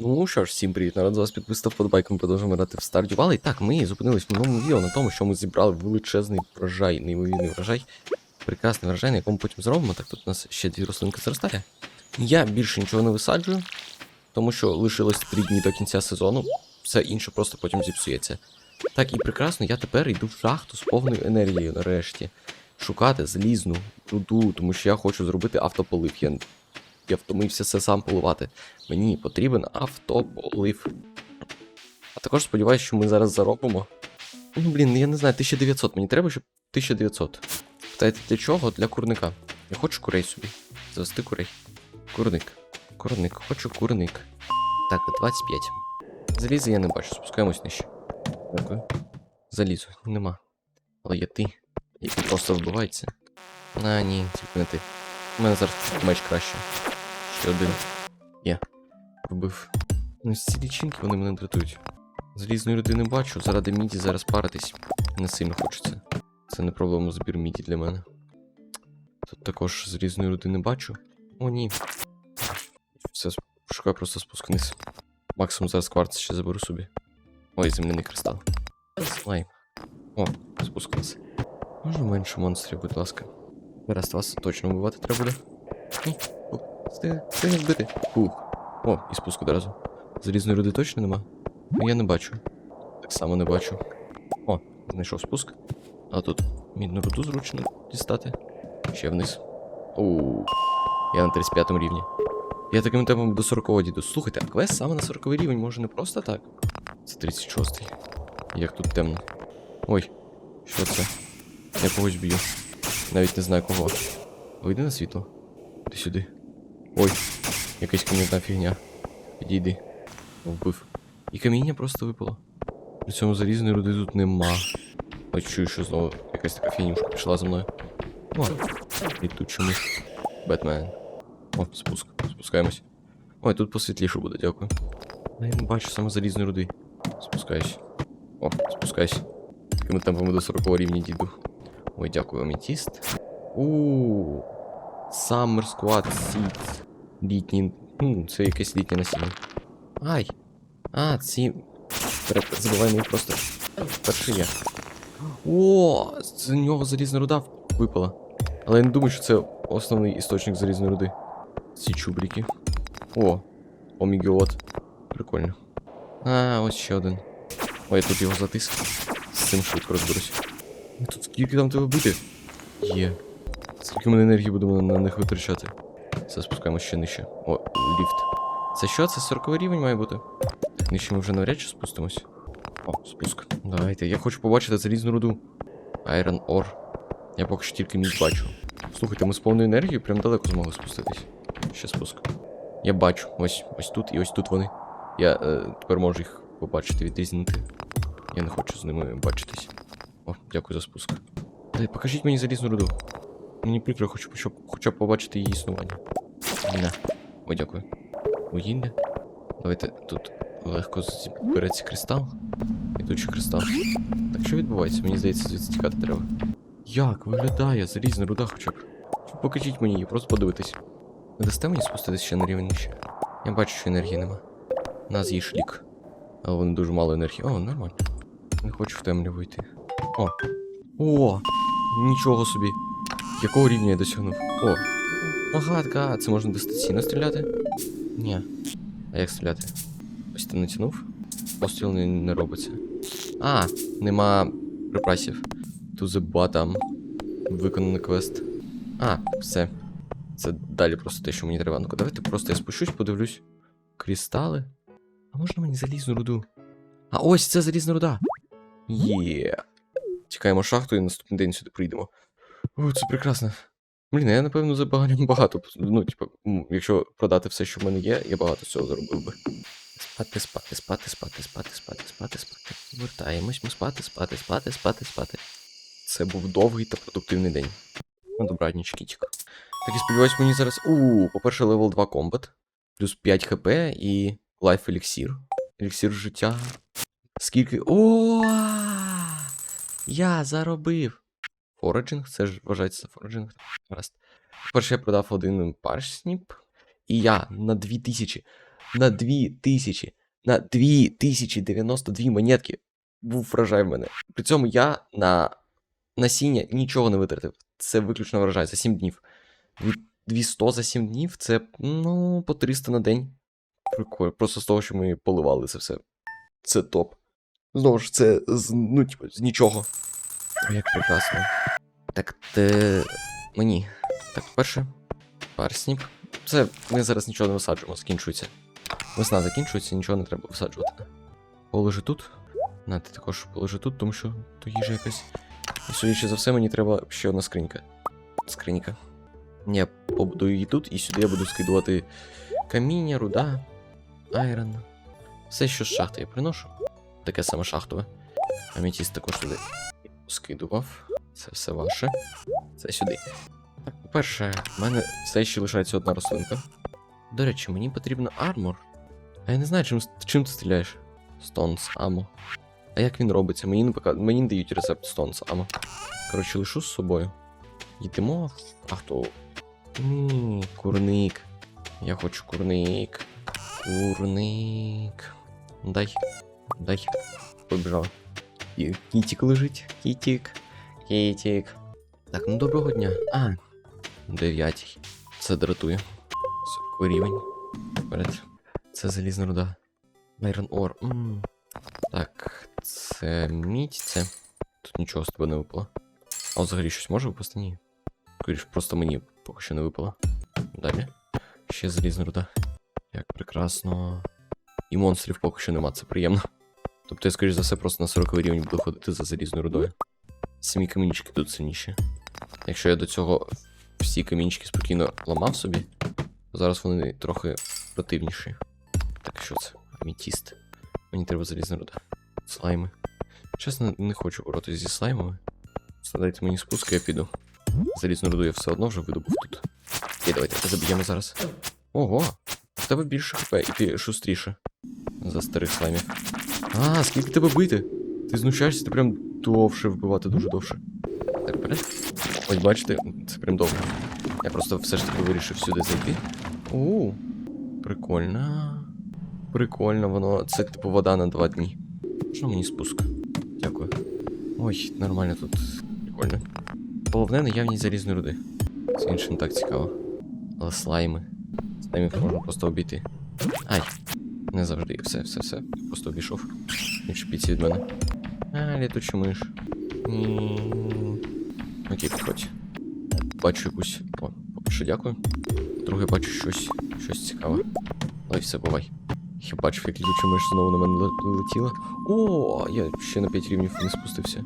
Ну що ж, всім привіт, народ, з вас підписав подбайк, ми продовжуємо грати в Stardew Valley. І так, ми зупинились в минулому відео на тому, що ми зібрали величезний врожай, неймовірний врожай. Прекрасний врожай, на якому потім зробимо. Так, тут у нас ще дві рослинки зростає. Я більше нічого не висаджую, тому що лишилось три дні до кінця сезону. Все інше просто потім зіпсується. Так, і прекрасно, я тепер йду в шахту з повною енергією нарешті. Шукати залізну руду, тому що я хочу зробити автополив. Я, я втомився все сам поливати. Мені потрібен автополив. А також сподіваюся, що ми зараз заробимо. Ну, блін, я не знаю, 1900. Мені треба, щоб 1900. Питаєте, для чого? Для курника. Я хочу курей собі. Завести курей. Курник. Курник, хочу курник. Так, 25. Заліза я не бачу, спускаємось нижче. Дякую. Залізу, нема. Але є ти, який просто вбивається. А, ні, тільки не ти. У мене зараз меч краще. Ще один. Є. Вбив. Ну, ці лічинки вони мене дратують. Залізної людини бачу, заради міді зараз паритись. Не сильно хочеться. Це не проблема збір міді для мене. Тут також залізної людини бачу. О, ні. Все, шукаю просто спуск вниз. Максимум зараз кварц ще заберу собі. Ой, земляний кристал. Слайм. О, спускався. Може менше монстрів, будь ласка. Зараз вас точно вбивати треба буде. Ні. Встиг вбити. Фух. О, і спуск одразу. Залізної руди точно нема? Ну я не бачу. Так само не бачу. О, знайшов спуск. А тут мідну руду зручно дістати. Ще вниз. Оу. Я на 35 рівні. Я таким темпом до 40 діду. Слухайте, а квест саме на 40 рівень може не просто так. Це 36-й. Як тут темно. Ой, що це? Я когось б'ю. Навіть не знаю кого. Вийди на світло. Ти сюди. Ой, якась кам'яна фігня. Підійди. Вбив. І каміння просто випало. При цьому залізної руди тут нема. Ой, чую, що знову якась така фігнюшка пішла за мною. О, і тут чомусь. Бетмен. О, спуск. Спускаємось. Ой, тут посвітліше буде, дякую. Я бачу саме залізної руди. Спускаюсь. О, спускайся. Такими темпами до 40 рівня дійду. Ой, дякую, амітіст. Ууу. Summer Squad Seeds. Літні. Ну, це якесь літнє насіння. Ай! А, ці. Забуваємо їх просто. Перший я. О, з нього залізна руда випала. Але я не думаю, що це основний істочник залізної руди. Ці чубрики. О, омігіот. Прикольно. А, ось ще один. Ой, я тут його затиск. З цим швидко розберусь. Тут скільки там тебе бити? Є. Скільки мене енергії будемо на них витрачати? Все, спускаємо ще нижче. О, ліфт. Це що? Це 40 рівень має бути? Нижче ми вже навряд чи спустимось. О, спуск. Давайте. Я хочу побачити залізну руду. Iron Ore. Я поки що тільки мідь бачу. Слухайте, ми з повною енергією прям далеко змогли спуститись. Ще спуск. Я бачу. Ось ось тут і ось тут вони. Я е, тепер можу їх побачити, відрізнити. Я не хочу з ними бачитись. О, дякую за спуск. Дай, покажіть мені залізну руду. Мені прикро, хочу щоб, хоча б побачити її існування. На. Ой, дякую. Вугілля. Давайте тут легко збереться кристал. І тут ще кристал. Так що відбувається? Мені здається, звідси тікати треба. Як виглядає залізна руда хоча б? Покажіть мені її, просто подивитись. Ви дасте мені спуститись ще на рівень нижче? Я бачу, що енергії нема. У нас є шлік. Але вони дуже мало енергії. О, нормально. Не хочу в темряву вийти. О! О! Нічого собі. Якого рівня я досягнув? О! Рогатка, це можна дистанційно стріляти? Ні. А як стріляти? Ось ти натягнув? Постріл не, не робиться. А, нема припасів. To the bottom. Виконаний квест. А, все. Це далі просто те, що мені треба. Ну-ка, давайте просто я спущусь, подивлюсь. Крістали. А можна мені залізну руду? А ось це залізна руда. Є. Тікаємо шахту і наступний день сюди прийдемо. О, це прекрасно. Блін, я напевно забагато багато. Ну, типу, якщо продати все, що в мене є, я багато цього заробив би. Спати, спати, спати, спати, спати, спати, спати, спати. Вертаємось, ми спати, спати, спати, спати, спати. Це був довгий та продуктивний день. Ну, добрадніч, кітік. Так і сподіваюсь, мені зараз. У, по-перше, левел 2 комбат. Плюс 5 хп і лайф еліксір. Еліксір життя. Скільки. О! Я заробив. Фореджинг, це ж вважається фореджинг. Гаразд. Перше я продав один паршсніп. І я на 2000. на 2000, на 2092 монетки був врожай в мене. При цьому я на насіння нічого не витратив. Це виключно врожай за 7 днів. Дві- 200 за 7 днів це, ну, по 300 на день. Прикольно. Просто з того, що ми поливали це все. Це топ. Знову ж, це з, ну, типу, з нічого. Як прекрасно. Так, те... мені. Так, перше. Парсніп. Це ми зараз нічого не висаджуємо, закінчується. Весна закінчується, нічого не треба висаджувати. Положи тут. На, ти також положи тут, тому що то їжа якась. І судячи за все, мені треба ще одна скринька. Скринька. Я побудую її тут, і сюди я буду скидувати каміння, руда, айрон. Все, що з шахти я приношу. Таке саме шахтове. Аметіст також туди скидував. Це все ваше. Це сюди. Так, по-перше, в мене все ще лишається одна рослинка. До речі, мені потрібно армор. А я не знаю, чим, чим ти стріляєш. Stones Ammo. А як він робиться? Мені не пока... мені не дають рецепт Stones Ammo. Коротше, лишу з собою. Йдемо. А хто? Ні, курник. Я хочу курник. Курник. Дай. Дай. Побіжав. І кітік лежить. Кітік. Кітік. Так, ну доброго дня. А. Дев'ятій. Це дратує. Рівень. Це залізна руда. Iron Ore. Так, це мідь, це. Тут нічого з тебе не випало. А взагалі щось може випасти? Ні. Скоріш, просто мені поки що не випало. Далі. Ще залізна руда. Як прекрасно. І монстрів поки що нема, це приємно. Тобто я, скоріш за все, просто на 40 рівень буду ходити за залізною рудою. Самі камінчики тут сильніші. Якщо я до цього всі камінчики спокійно ламав собі, то зараз вони трохи противніші. Так що це? Амітіст. Мені треба залізна руда. Слайми. Чесно, не хочу боротися зі слаймами. Задайте мені спуск, я піду. Залізну руду я все одно вже видобув тут. Окей, давайте заб'ємо зараз. Ого! В тебе більше хп і шустріше. За старих слаймів. А, скільки тебе бити? Ти знущаєшся, ти прям довше вбивати, дуже довше. Так, вперед. Ось бачите, це прям довго. Я просто все ж таки вирішив сюди зайти. У, прикольно. Прикольно, воно. Це типу вода на два дні. Що мені спуск? Дякую. Ой, нормально тут. Прикольно. Головне наявність залізної руди. З іншим так цікаво. Але слайми. Слаймів можна просто обійти. Ай. Не завжди. Все, все, все. Просто обійшов. Відчепіться від мене. А, літуча миш. Окей, підходь. Бачу якусь. О, що дякую. Друге бачу щось. щось цікаве. Ой, все, бувай. Я бачив, як літуча миш знову на мене ле- летіла. О, я ще на 5 рівнів не спустився.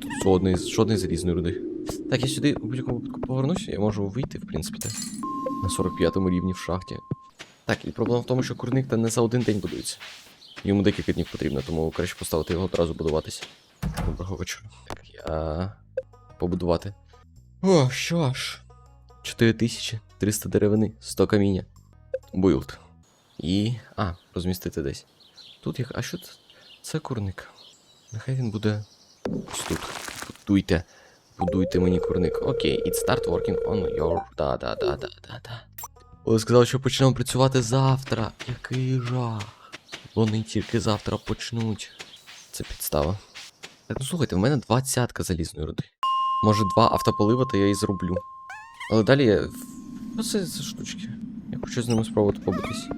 Тут жодної, жодної залізної руди. Так, я сюди у будь-якому випадку повернуся, я можу вийти, в принципі, так. На 45-му рівні в шахті. Так, і проблема в тому, що курник та не за один день будується. Йому декілька днів потрібно, тому краще поставити його одразу будуватися. Доброго вечора. Так, я. побудувати. О, що ж. 4300 деревини, 100 каміння. Буйлд. І. А, розмістити десь. Тут як. А що це? Це курник. Нехай він буде. Ось тут. Будуйте. Будуйте мені курник. Окей, it start working on your. Да, сказали, що почнемо працювати завтра. Який жах. Вони тільки завтра почнуть. Це підстава. Так, ну слухайте, в мене двадцятка залізної руди. Може, два автополива, то я і зроблю. Але далі я. Ну це за штучки. Я хочу з ними спробувати побитись.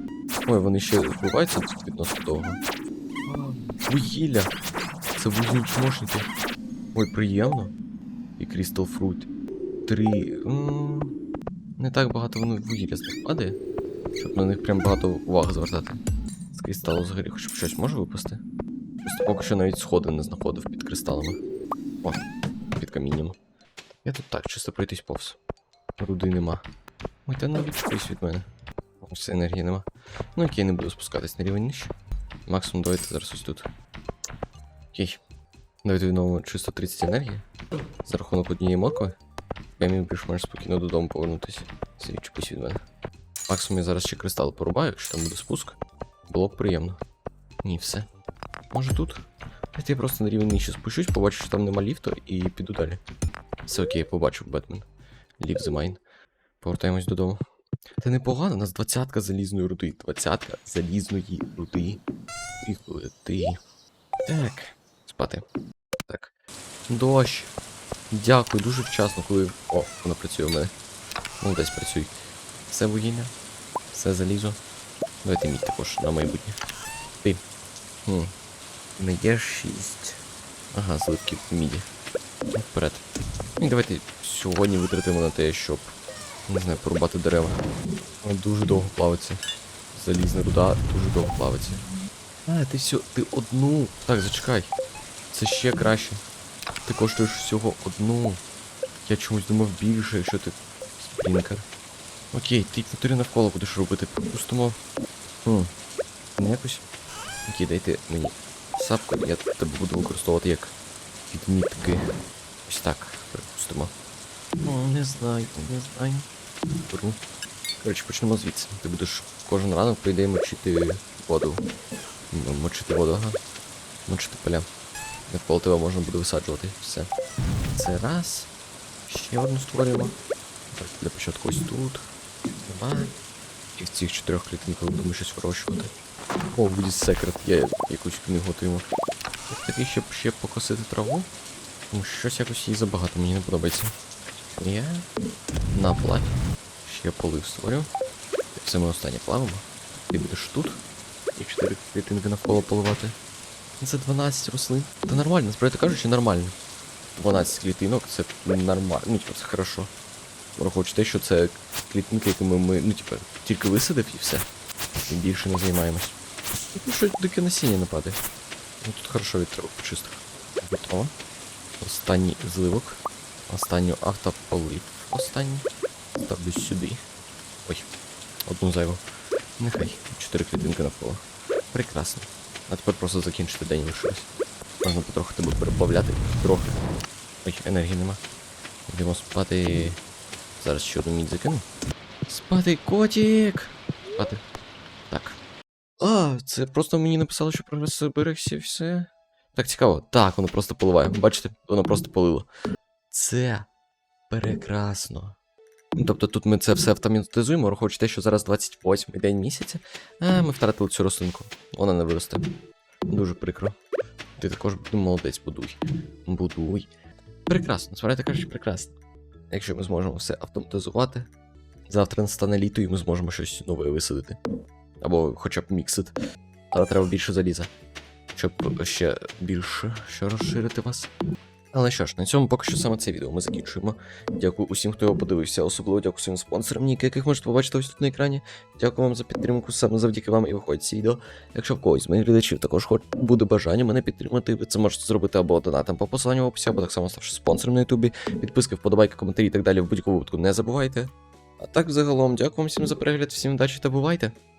Ой, вони ще вбиваються відносно довго. Вугілля! Це вугільні чмошники. Ой, приємно. І Crystal Fruit. Три. М, Не так багато вони вугілля падає. Щоб на них прям багато уваги звертати. З кристалу взагалі хоч б щось може випасти. Просто поки що навіть сходи не знаходив під кристалами. О, під камінням. Я тут так, чисто пройтись повз. Руди нема. Ой, та ну відчепись від мене. Ось енергії нема. Ну окей, не буду спускатись на рівень нижче. Максимум давайте зараз ось тут. Окей. Давайте відновимо чисто 30 енергії. За рахунок однієї моркви. Я міг більш-менш спокійно додому повернутися. Відчепись від мене. Максимум я зараз ще кристал порубаю, якщо там буде спуск. Було б приємно. Ні, все. Може тут? Я просто на рівень нижче спущусь, побачу, що там нема ліфту, і піду далі. Все окей, я побачив Бетмен. Leave the mine. Повертаємось додому. Це непогано, у нас двадцятка залізної руди. Двадцятка залізної руди. І ти. Так. Спати. Так. Дощ. Дякую, дуже вчасно, коли. О, вона працює у мене. Молодець працюй. Все вугілля, все залізо. Давайте мідь також на майбутнє. Ти. Хм. Не є 6. Ага, зливки в міді. Ну, Вперед. І давайте сьогодні витратимо на те, щоб. Не знаю, порубати дерева. Воно дуже довго плавиться. Залізна руда дуже довго плавиться. А, ти все, ти одну. Так, зачекай. Це ще краще. Ти коштуєш всього одну. Я чомусь думав більше, якщо ти спрінкер. Окей, ти квартири навколо будеш робити. Припустимо. Хм. Не якось. Окей, дайте мені сапку, я тебе буду використовувати як відмітки. Ось так, припустимо. Ну, не знаю, не знаю. Беру. Коротше, почнемо звідси. Ти будеш кожен ранок, по ідеї, мочити воду. Мочити воду, ага. Мочити поля. Навколо тебе можна буде висаджувати. Все. Це раз. Ще одну створюємо. Так, для початку ось тут. Два. І в цих чотирьох клітинках будемо щось вирощувати. О, буде секрет, я якусь книгу отримав. Такий, щоб ще покосити траву. Тому щось якось її забагато, мені не подобається. Я на плаві. Ще полив створю. Це ми останнє плавимо. Ти будеш тут. І чотири клітинки навколо поливати. Це 12 рослин. Та нормально, насправді кажучи, нормально. 12 клітинок це нормально. Ну, типу, це хорошо. Враховуючи те, що це клітинки, якими ми, ну, типу, тільки висадив і все. І більше не займаємось. Ну, що дике насіння не падає. Ну тут хорошо від травок. Готово. Останній зливок. Останню автополив. Останній. Ставлю сюди. Ой, одну зайву. Нехай. Чотири клітинки навколо. Прекрасно. А тепер просто закінчити день лишилось. Можна потроху тебе переплавляти. Трохи. Ой, енергії нема. Йдемо спати. Зараз ще одну мідь закину. Спати, котик! Спати. Так. А, це просто мені написало, що прогрес зберегся і все. Так цікаво. Так, воно просто поливає. Бачите, воно просто полило. Це прекрасно. Ну, Тобто тут ми це все автоматизуємо, враховуючи те, що зараз 28-й день місяця, а ми втратили цю рослинку. Вона не виросте. Дуже прикро. Ти також молодець, будуй. Будуй. Прекрасно, насправді кажучи, прекрасно. Якщо ми зможемо все автоматизувати, завтра настане літо і ми зможемо щось нове висадити. Або хоча б міксит. Але треба більше заліза. Щоб ще більше ще розширити вас. Але що ж, на цьому поки що саме це відео ми закінчуємо. Дякую усім, хто його подивився. Особливо дякую своїм спонсорам, ніки, яких можете побачити ось тут на екрані. Дякую вам за підтримку. Саме завдяки вам і виходить ці відео. Якщо в когось з моїх глядачів також хоч буде бажання мене підтримати, ви це можете зробити або донатом по посиланню в описі, або так само ставши спонсором на Ютубі. Підписки, вподобайки, коментарі і так далі в будь-якому випадку не забувайте. А так, загалом, дякую вам всім за перегляд, всім удачі та бувайте!